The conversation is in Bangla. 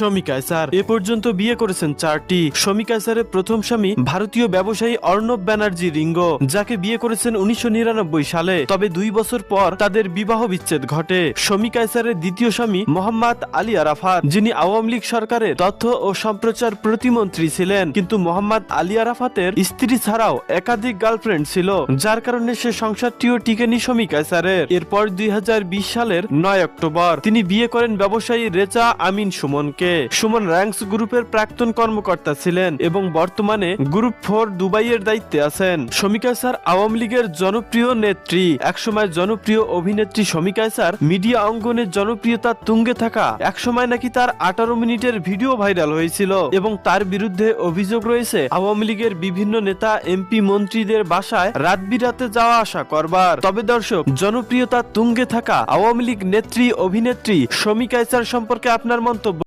শমী কায়সার এ পর্যন্ত বিয়ে করেছেন চারটি। শমী কায়সারের প্রথম স্বামী ভারতীয় ব্যবসায়ী অর্ণব ব্যানার্জি রিঙ্গো, যাকে বিয়ে করেছেন উনিশশো সালে। তবে দুই বছর পর তাদের বিবাহ বিচ্ছেদ ঘটে। শমী কায়সারের দ্বিতীয় স্বামী মোহাম্মদ আলী আরাফাত, যিনি আওয়ামী লীগ সরকারের তথ্য ও সম্প্রচার প্রতিমন্ত্রী ছিলেন। কিন্তু মোহাম্মদ আলী আরাফাতের স্ত্রী ছাড়াও একাধিক গার্লফ্রেন্ড ছিল, যার কারণে সে সংসারটিও টিকেনি শমী কায়সারের এরপর দুই হাজার বিশ সালের নয় অক্টোবর তিনি বিয়ে করেন ব্যবসায়ী রেচা আমিন সুমনকে। সুমন র্যাঙ্কস গ্রুপের প্রাক্তন কর্মকর্তা ছিলেন এবং বর্তমানে গ্রুপ ফোর দুবাইয়ের দায়িত্বে আছেন। শমিকা স্যার, আওয়ামী লীগের জনপ্রিয় নেত্রী, একসময় জনপ্রিয় অভিনেত্রী শমিকা স্যার, মিডিয়া অঙ্গনের জনপ্রিয়তা তুঙ্গে থাকা, একসময় নাকি তার আঠারো মিনিটের ভিডিও ভাইরাল হয়েছিল এবং তার বিরুদ্ধে অভিযোগ রয়েছে, আওয়ামী লীগের বিভিন্ন নেতা, এমপি, মন্ত্রীদের বাসায় রাত বিরাতে যাওয়া আসা করবার। তবে দর্শক, জনপ্রিয়তা তুঙ্গে থাকা আওয়ামী লীগ নেত্রী, অভিনেত্রী শমিকা স্যার সম্পর্কে আপনার মন্তব্য